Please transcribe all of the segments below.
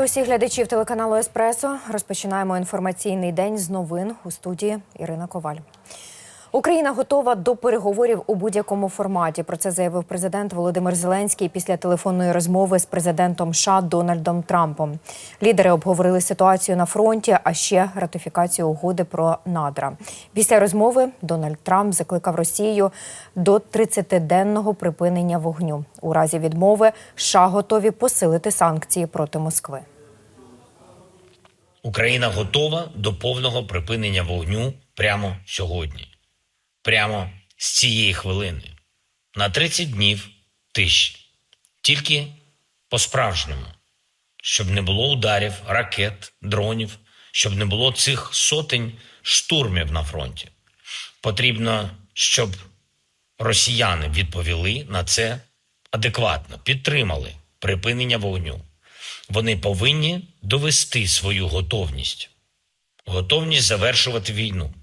Вітаю усіх глядачів телеканалу Еспресо. Розпочинаємо інформаційний день з новин у студії Ірина Коваль. Україна готова до переговорів у будь-якому форматі. Про це заявив президент Володимир Зеленський після телефонної розмови з президентом США Дональдом Трампом. Лідери обговорили ситуацію на фронті, а ще ратифікацію угоди про надра. Після розмови Дональд Трамп закликав Росію до 30-денного припинення вогню. У разі відмови США готові посилити санкції проти Москви. Україна готова до повного припинення вогню прямо сьогодні, прямо з цієї хвилини, на 30 днів тиші, тільки по-справжньому, щоб не було ударів, ракет, дронів, щоб не було цих сотень штурмів на фронті. Потрібно, щоб росіяни відповіли на це адекватно, підтримали припинення вогню. Вони повинні довести свою готовність, готовність завершувати війну.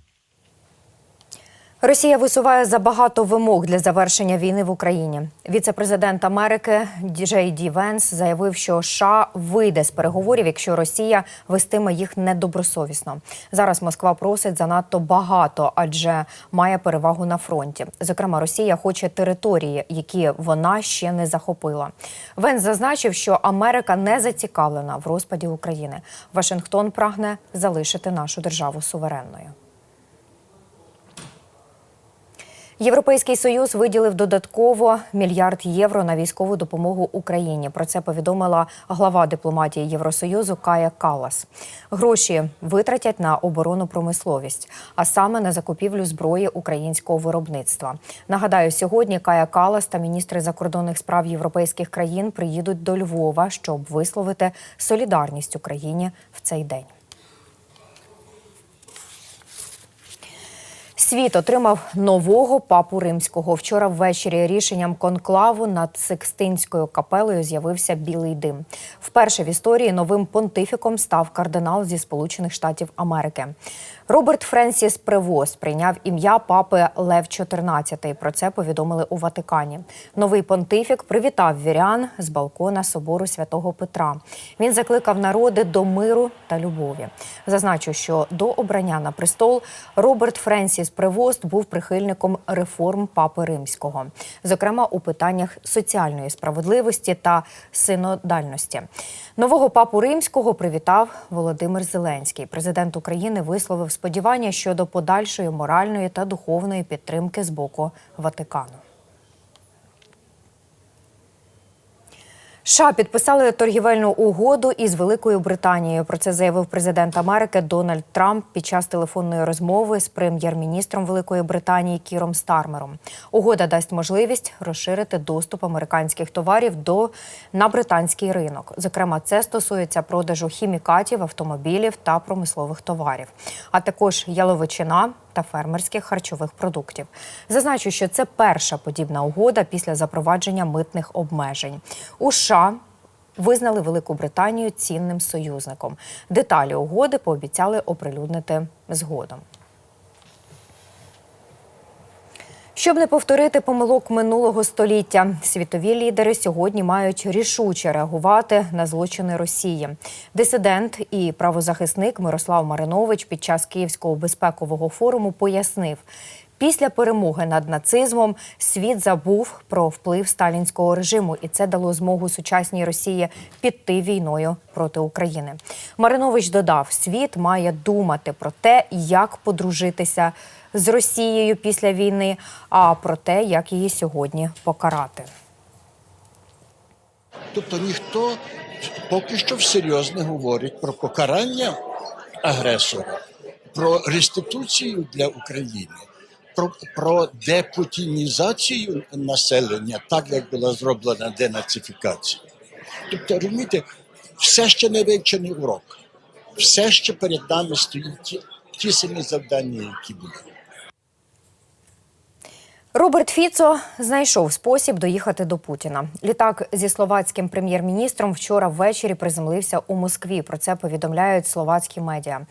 Росія висуває забагато вимог для завершення війни в Україні. Віце-президент Америки Джей Ді Венс заявив, що США вийде з переговорів, якщо Росія вестиме їх недобросовісно. Зараз Москва просить занадто багато, адже має перевагу на фронті. Зокрема, Росія хоче території, які вона ще не захопила. Венс зазначив, що Америка не зацікавлена в розпаді України. Вашингтон прагне залишити нашу державу суверенною. Європейський союз виділив додатково мільярд євро на військову допомогу Україні. Про це повідомила глава дипломатії Євросоюзу Кая Калас. Гроші витратять на оборонну промисловість, а саме на закупівлю зброї українського виробництва. Нагадаю, сьогодні Кая Калас та міністри закордонних справ європейських країн приїдуть до Львова, щоб висловити солідарність Україні в цей день. Світ отримав нового папу римського. Вчора ввечері рішенням конклаву над Секстинською капелею з'явився білий дим. Вперше в історії новим понтифіком став кардинал зі Сполучених Штатів Америки. Роберт Френсіс Превоз прийняв ім'я папи Лев XIV. Про це повідомили у Ватикані. Новий понтифік привітав вірян з балкона собору святого Петра. Він закликав народи до миру та любові. Зазначу, що до обрання на престол Роберт Френсіс Превост був прихильником реформ папи римського, зокрема у питаннях соціальної справедливості та синодальності. Нового папу римського привітав Володимир Зеленський. Президент України висловив сподівання щодо подальшої моральної та духовної підтримки з боку Ватикану. США підписали торгівельну угоду із Великою Британією. Про це заявив президент Америки Дональд Трамп під час телефонної розмови з прем'єр-міністром Великої Британії Кіром Стармером. Угода дасть можливість розширити доступ американських товарів до на британський ринок. Зокрема, це стосується продажу хімікатів, автомобілів та промислових товарів, а також яловичина та фермерських харчових продуктів. Зазначу, що це перша подібна угода після запровадження митних обмежень. У США визнали Велику Британію цінним союзником. Деталі угоди пообіцяли оприлюднити згодом. Щоб не повторити помилок минулого століття, світові лідери сьогодні мають рішуче реагувати на злочини Росії. Дисидент і правозахисник Мирослав Маринович під час Київського безпекового форуму пояснив. Після перемоги над нацизмом світ забув про вплив сталінського режиму, і це дало змогу сучасній Росії піти війною проти України. Маринович додав: світ має думати про те, як подружитися з Росією після війни, а про те, як її сьогодні покарати. Тобто ніхто поки що всерйоз не говорить про покарання агресора, про реституцію для України, про, про депутінізацію населення, так як була зроблена денацифікація. Тобто, розумієте, все ще не вивчений урок, все ще перед нами стоїть ті, ті самі завдання, які були. Роберт Фіцо знайшов спосіб доїхати до Путіна. Літак зі словацьким прем'єр-міністром вчора ввечері приземлився у Москві. Про це повідомляють словацькі медіа.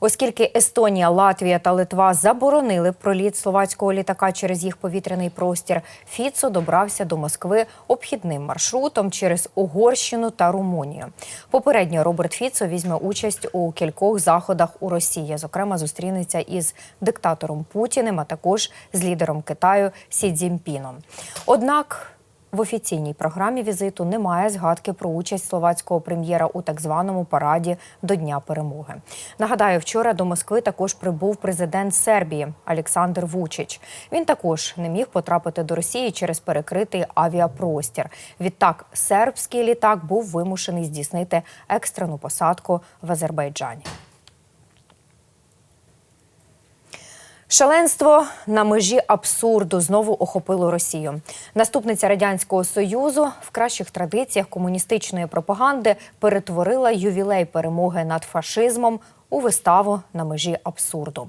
Оскільки Естонія, Латвія та Литва заборонили проліт словацького літака через їх повітряний простір, Фіцо добрався до Москви обхідним маршрутом через Угорщину та Румунію. Попередньо Роберт Фіцо візьме участь у кількох заходах у Росії. Зокрема, зустрінеться із диктатором Путіним, а також з лідером Китаю Сі Цзіньпіном. Однак в офіційній програмі візиту немає згадки про участь словацького прем'єра у так званому параді до Дня перемоги. Нагадаю, вчора до Москви також прибув президент Сербії Олександр Вучич. Він також не міг потрапити до Росії через перекритий авіапростір. Відтак, сербський літак був вимушений здійснити екстрену посадку в Азербайджані. Шаленство на межі абсурду знову охопило Росію. Наступниця радянського союзу в кращих традиціях комуністичної пропаганди перетворила ювілей перемоги над фашизмом у виставу на межі абсурду.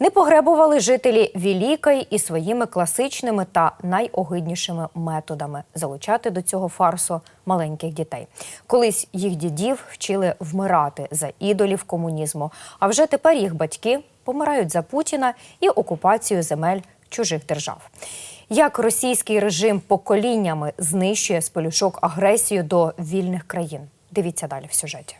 Не погребували жителі Вілікай і своїми класичними та найогиднішими методами залучати до цього фарсу маленьких дітей. Колись їх дідів вчили вмирати за ідолів комунізму, а вже тепер їх батьки помирають за Путіна і окупацію земель чужих держав. Як російський режим поколіннями знищує з агресію до вільних країн? Дивіться далі в сюжеті.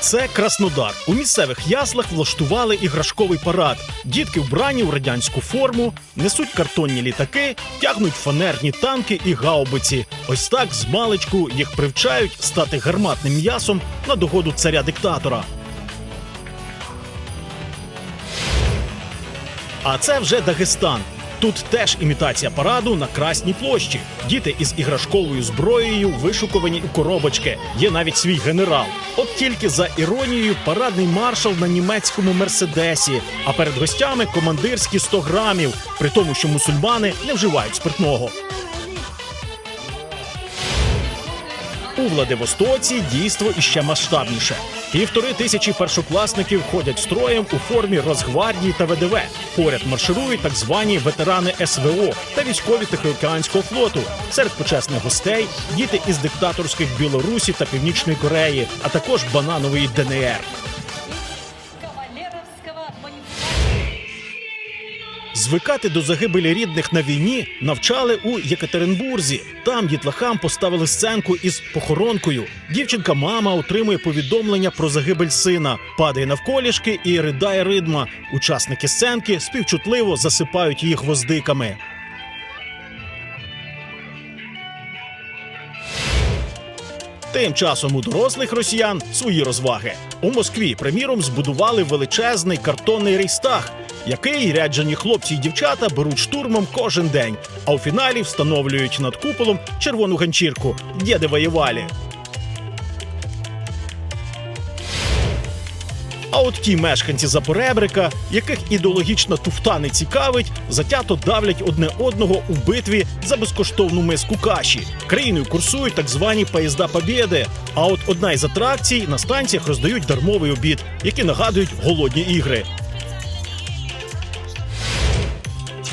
Це Краснодар. У місцевих яслах влаштували іграшковий парад. Дітки вбрані у радянську форму, несуть картонні літаки, тягнуть фанерні танки і гаубиці. Ось так з маличку їх привчають стати гарматним м'ясом на догоду царя диктатора. А це вже Дагестан. Тут теж імітація параду на Красній площі. Діти із іграшковою зброєю вишукувані у коробочки. Є навіть свій генерал. От тільки за іронією парадний маршал на німецькому мерседесі. А перед гостями командирські 100 грамів, при тому, що мусульмани не вживають спиртного. У Владивостоці дійство іще масштабніше. Півтори тисячі першокласників ходять строєм у формі Росгвардії та ВДВ. Поряд марширують так звані ветерани СВО та військові Тихоокеанського флоту. Серед почесних гостей діти із диктаторських Білорусі та Північної Кореї, а також бананової ДНР. Звикати до загибелі рідних на війні навчали у Єкатеринбурзі. Там дітлахам поставили сценку із похоронкою. Дівчинка мама отримує повідомлення про загибель сина, падає навколішки і ридає ридма. Учасники сценки співчутливо засипають її гвоздиками. Тим часом у дорослих росіян свої розваги. У Москві, приміром, збудували величезний картонний рейстаг, який ряджені хлопці й дівчата беруть штурмом кожен день. А у фіналі встановлюють над куполом червону ганчірку «Дєди воєвалі». А от ті мешканці Запоребрика, яких ідеологічна туфта не цікавить, затято давлять одне одного у битві за безкоштовну миску каші. Країною курсують так звані поїзда Побєди. А от одна із атракцій на станціях роздають дармовий обід, які нагадують голодні ігри.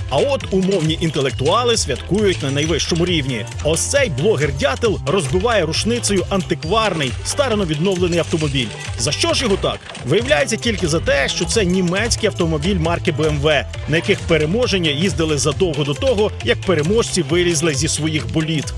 А от умовні інтелектуали святкують на найвищому рівні. Ось цей блогер-дятел розбиває рушницею антикварний, старано відновлений автомобіль. За що ж його так? Виявляється тільки за те, що це німецький автомобіль марки BMW, на яких переможення їздили задовго до того, як переможці вилізли зі своїх боліт.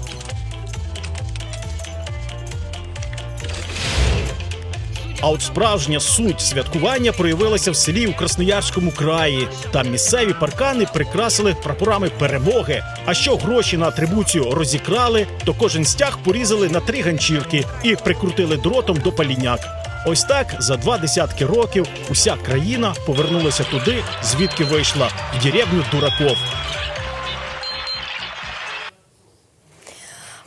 А от справжня суть святкування проявилася в селі у Красноярському краї. Там місцеві паркани прикрасили прапорами перемоги. А що гроші на атрибуцію розікрали, то кожен стяг порізали на три ганчірки і прикрутили дротом до паліняк. Ось так за два десятки років уся країна повернулася туди, звідки вийшла в деревню дураков.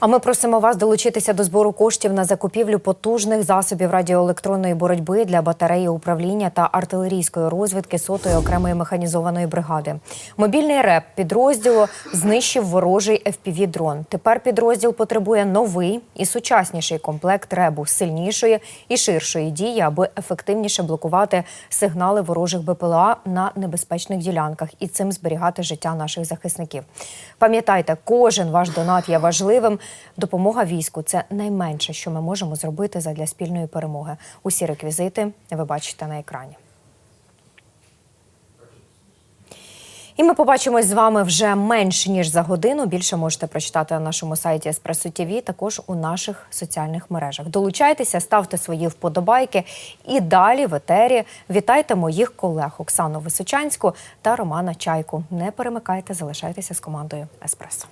А ми просимо вас долучитися до збору коштів на закупівлю потужних засобів радіоелектронної боротьби для батареї управління та артилерійської розвідки сотої окремої механізованої бригади. Мобільний реп підрозділу знищив ворожий fpv дрон Тепер підрозділ потребує новий і сучасніший комплект ребу сильнішої і ширшої дії, аби ефективніше блокувати сигнали ворожих БПЛА на небезпечних ділянках і цим зберігати життя наших захисників. Пам'ятайте, кожен ваш донат є важливим. Допомога війську це найменше, що ми можемо зробити задля спільної перемоги. Усі реквізити ви бачите на екрані. І ми побачимось з вами вже менш ніж за годину. Більше можете прочитати на нашому сайті Еспресо ТВ, також у наших соціальних мережах. Долучайтеся, ставте свої вподобайки. І далі в етері вітайте моїх колег Оксану Височанську та Романа Чайку. Не перемикайте, залишайтеся з командою Еспресо.